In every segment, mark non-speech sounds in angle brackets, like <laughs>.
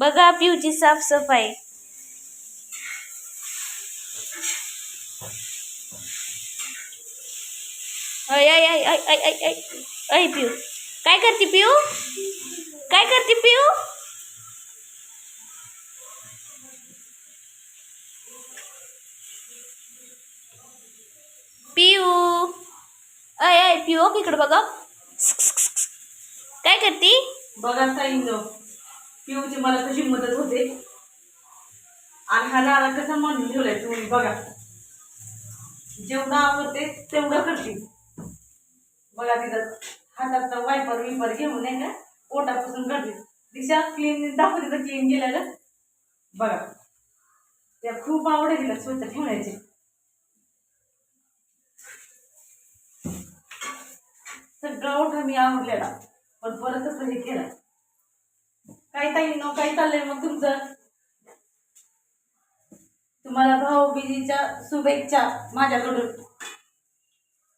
बघा पिऊची साफसफाई. ऐ ऐ ऐ पिऊ. काय करते पिऊ? काय करते पिऊ? पिऊ. ऐ ऐ पिऊ इकडे बघा. <laughs> काय करते? बघा पिऊची म्हणजे मला कशी मदत होते. आणि हा नारा कसा मांडून ठेवलाय तुम्ही बघा. जेवढा आवडते तेवढं करते बघा तिथं हातात वायपर विपर घेऊन नाही का पोटापासून करते दिशा क्लीन दाखवते तर क्लीन गेलेलं बघा. त्या खूप आवड तिला स्वच्छ ठेवण्याची सगळं ओठा मी आवडलेला. पण परत हे केलं. काय ताई नो काय चाललंय मग तुमचं? तुम्हाला भाऊबीजीच्या शुभेच्छा माझ्याकडून.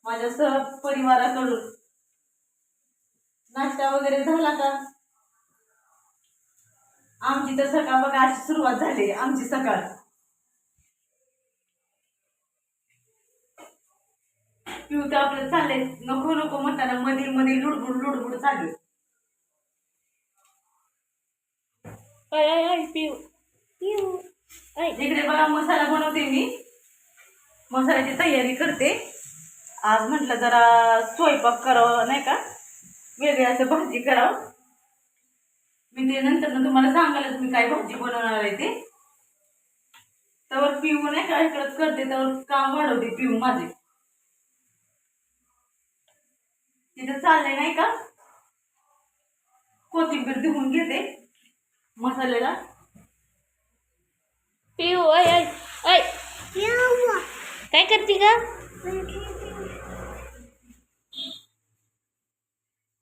माझ्या सह परिवाराकडून. नाश्ता वगैरे झाला का? आमची तर सकाळ बघा अशी सुरुवात झाली आमची सकाळ. पिऊ तर आपलं चाललंय. नको नको म्हणताना मध्ये मध्ये लुडबुड लुडबुड चालू. ऐ ऐ ऐ पिऊ. पिऊ. ऐ इकडे बघा मसाला बनवते मी. मसाल्याची तयारी करते. आज म्हटलं जरा स्वयंपाक करावं नाही का? वेगळी असं भाजी करावं. मी ते नंतर तुम्हाला सांगायला तुम्ही काय भाजी बनवणार आहे ते. त्यावर पिऊ नाही का? इकडंच करते त्यावर काम वाढवते पिऊ माझे. तिथं चाललंय नाही का? कोथिंबीर धुवून घेते. मसाल्याला पिऊ ऐ ऐ ऐ काय करते का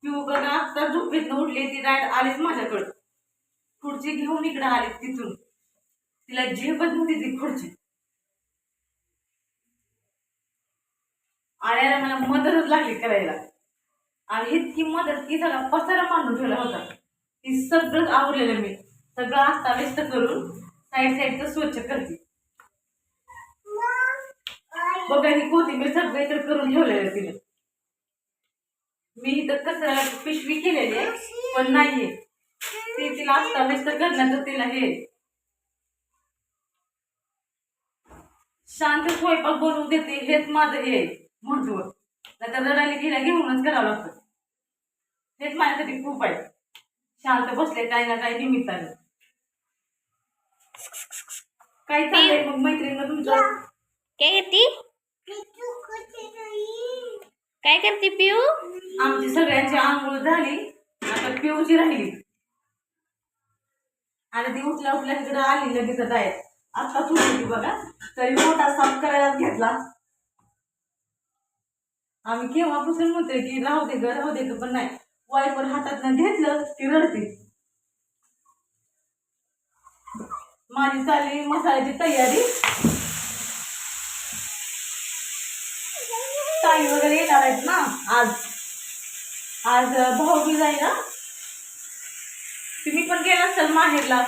पिऊ बघा आत्ता झोपेत उठली ती डायरेक्ट आलीच माझ्याकडं. खुर्ची घेऊन इकडे आली तिथून. तिला झेपत नव्हती ती खुर्ची. आल्याला मला मदतच लागली करायला. आणि इतकी मदत की सगळा पसारा मांडून ठेवला होता. ती सगळं आवरलेलं मी. सगळं अस्ताव्यस्त करून साईड साईडचं स्वच्छ करते. बघा ही कोथिंबीर सगळं तर करून ठेवलेलं तिने मी इथं कचऱ्याला पिशवी केलेली आहे पण नाहीये. ते तिला अस्ताव्यस्त करण्याचं तिला हे. शांत स्वयंपाक बनवून देते हेच माझं हे महत्त्व नाही तर रडायला गेल्या घेऊनच करावं लागतं. हेच माझ्यासाठी खूप आहे. शांत बसले काही ना काही निमित्ताने. काय चाललंय मग मैत्रिणी तुमचं काय करते? काय करते पिऊ? आमची सगळ्यांची आंघोळ झाली. आता पिऊची राहिली. आणि ती उठल्या उठल्या तिकडे आली लगेच डायरेक्ट आता सुटली बघा. तरी मोठा साफ करायलाच घेतला. आम्ही केव्हापासून म्हणतोय की राहू दे ग राहू दे पण नाही. वायपर हातात घेतलं की रडते. माझी चालली मसाल्याची तयारी. ताई वगैरे येणार आहेत ना? आज. आज भाऊबीज आहे ना? तुम्ही पण गेला असाल माहेरला.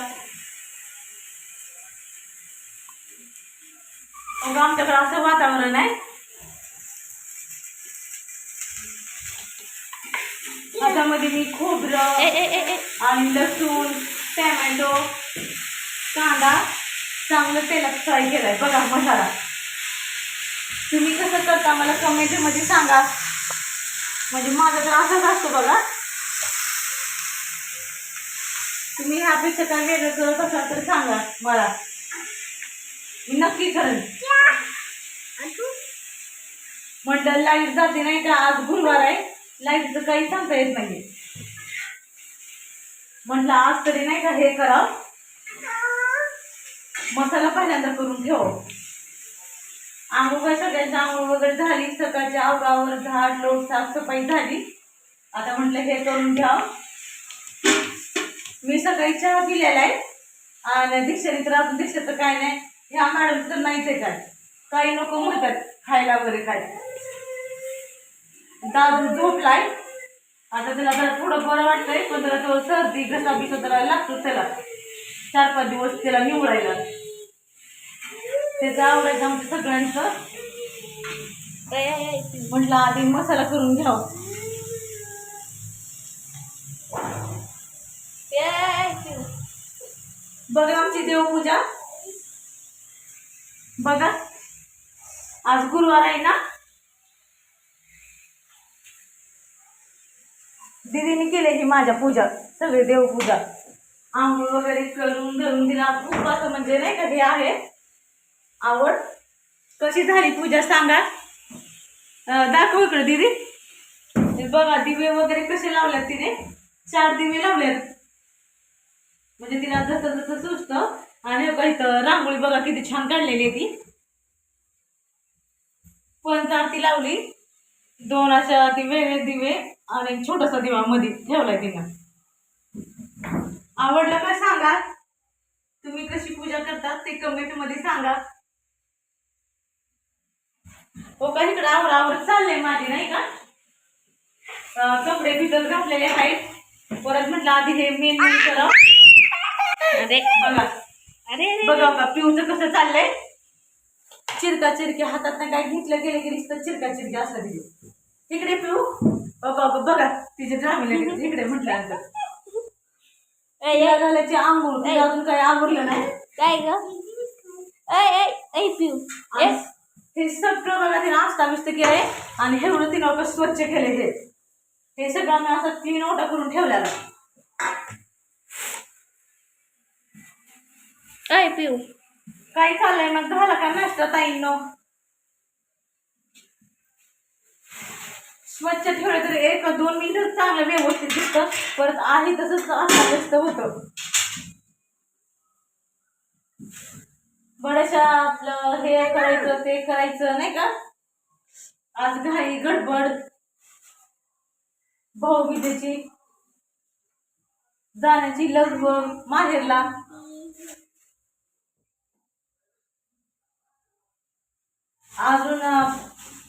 मग आमच्याकडे असं वातावरण आहे. त्याच्यामध्ये मी खोबरं आणि लसूण टॅमॅटो. कांदा चांगलं तेलात फ्राय केलाय. बघा मसाला. तुम्ही कसं करता मला कमेंटमध्ये सांगा. म्हणजे माझा तर असाच असतो बघा. तुम्ही ह्यापेक्षा काय वेगळं करत असाल तर सांगा मला. मी नक्की करेन म्हटलं लाइट जाते नाही का? आज गुरुवार आहे. लाईटचं काही सांगता येत नाही म्हटलं आज तरी नाही का हे करा. मसाला पहिल्यांदा करून ठेव. आंघोळ काय सगळ्यांची आंघोळ वगैरे झाली सकाळच्या आवरावर झाड लोट साफसफाई झाली. आता म्हटलं हे करून घ्या मी सकाळी चहा पिलेला आहे. आणि दीक्षाने तर अजून तर काय नाही. ह्या मॅडम तर नाहीच आहे काय. काही लोक म्हणतात खायला वगैरे काय. दादू झोपलाय. आता त्याला जरा थोडं बरं वाटतंय पण जरा तो सर्दी घसा बिसा जरा लागतो त्याला. चार पाच दिवस त्याला निवडायला त्याचं आवडायचं आमच्या सगळ्यांचं. म्हटलं आधी मसाला करून घ्यावा. बघा आमची देवपूजा. बघा. आज गुरुवार आहे ना? दीदीने केले ही माझ्या पूजा सगळी देवपूजा. आंघोळ वगैरे करून धरून तिला खूप असं म्हणजे नाही का हे आहे. आवड? कशी झाली पूजा? सांगा. दाखव इकडे दीदी. बघा दिवे वगैरे कसे लावल्यात तिने? चार दिवे लावल्यात म्हणजे तिला जसं जसं सुचतं. आणि बघा इथं रांगोळी बघा किती छान काढलेली आहे ती. पंचारती लावली. दोन अशा ती वेगळे दिवे आणि छोटासा दिवा मध्ये ठेवलाय तिनं. आवडलं का सांगा? तुम्ही कशी पूजा करतात ते कमेंटमध्ये सांगा. हो का? इकडे आवर आवर चाललंय माझी नाही का? कपडे भिजत घातलेले आहेत. परत म्हटलं आधी हे मेन मेन करावं अरे. बघा. अरे बघा बघा पिऊचं कसं चाललंय? चिरका चिरकी हातात नाही काय घेतलं गेलं की नुसतं चिरका चिरकी असं दिली. इकडे पिऊ. बघा बघा बघा तिचे ड्रामे लगेच. इकडे आय घालायची आंघोळ. अजून काही आवडलं नाही? काय ग? आय आय आय पिऊ. हे सगळं बघा तिने आस्ता विस्त केलंय आणि हेवढं तिनं कसं स्वच्छ केलंय हे. हे सगळं मी असं क्लीन ओटा करून ठेवलेला. आय पिऊ? काय चाललंय मग? झाला का नाश्ता ताईंनो? स्वच्छ ठेवलं तर एक दोन मिनिटं चांगलं व्यवस्थित दिसतं. परत आहे तसंच अस्ताव्यस्त होतं. बऱ्याचशा आपलं हे करायचं ते करायचं नाही का? आज घाई गडबड भाऊबीजेची जाण्याची लगबग माहेरला. अजून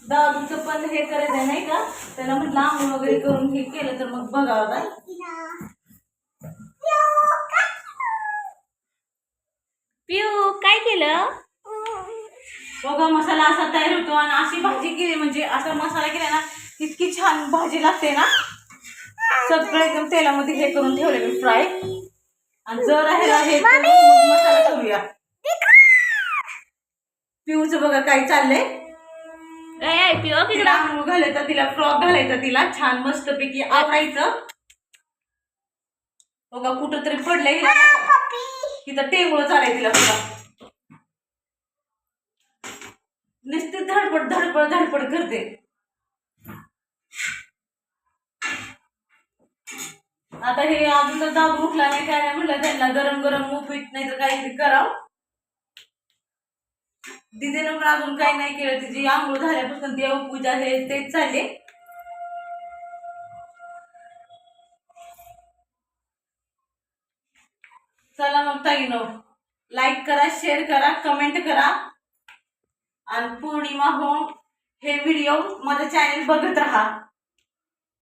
दादूचं पण हे करायचं आहे नाही का? त्याला म्हटलं आंघोळ वगैरे करून हे केलं तर मग बघावं काय पिऊ काय केलं? बघा मसाला असा तयार होतो आणि अशी भाजी केली म्हणजे असा मसाला केला ना इतकी छान भाजी लागते ना. सगळं एकदम तेलामध्ये हे करून ठेवले मी फ्राय. आणि जर हे मग मसाला करूया. पिऊचं बघा काय चाललंय. घालायचा तिला फ्रॉक घालायचा तिला छान मस्त पैकी आवडायचं बघा कुठं तरी पडलंय? तिथं टेंगुळ चालाय तिला बघा नुसती धडपड धडपड धडपड करते. आता हे अजून तर दाबून उठला नाही काय नाही म्हणलं त्यांना गरम गरम उपीट नाही तर काहीतरी करावं दिदीनं पण अजून काही नाही केलं तिची आंघोळ झाल्यापासून देवपूजा हे तेच चालले. नव्हता मग लाईक करा शेअर करा कमेंट करा. आणि पौर्णिमा होम हे व्हिडिओ माझं चॅनल बघत राहा.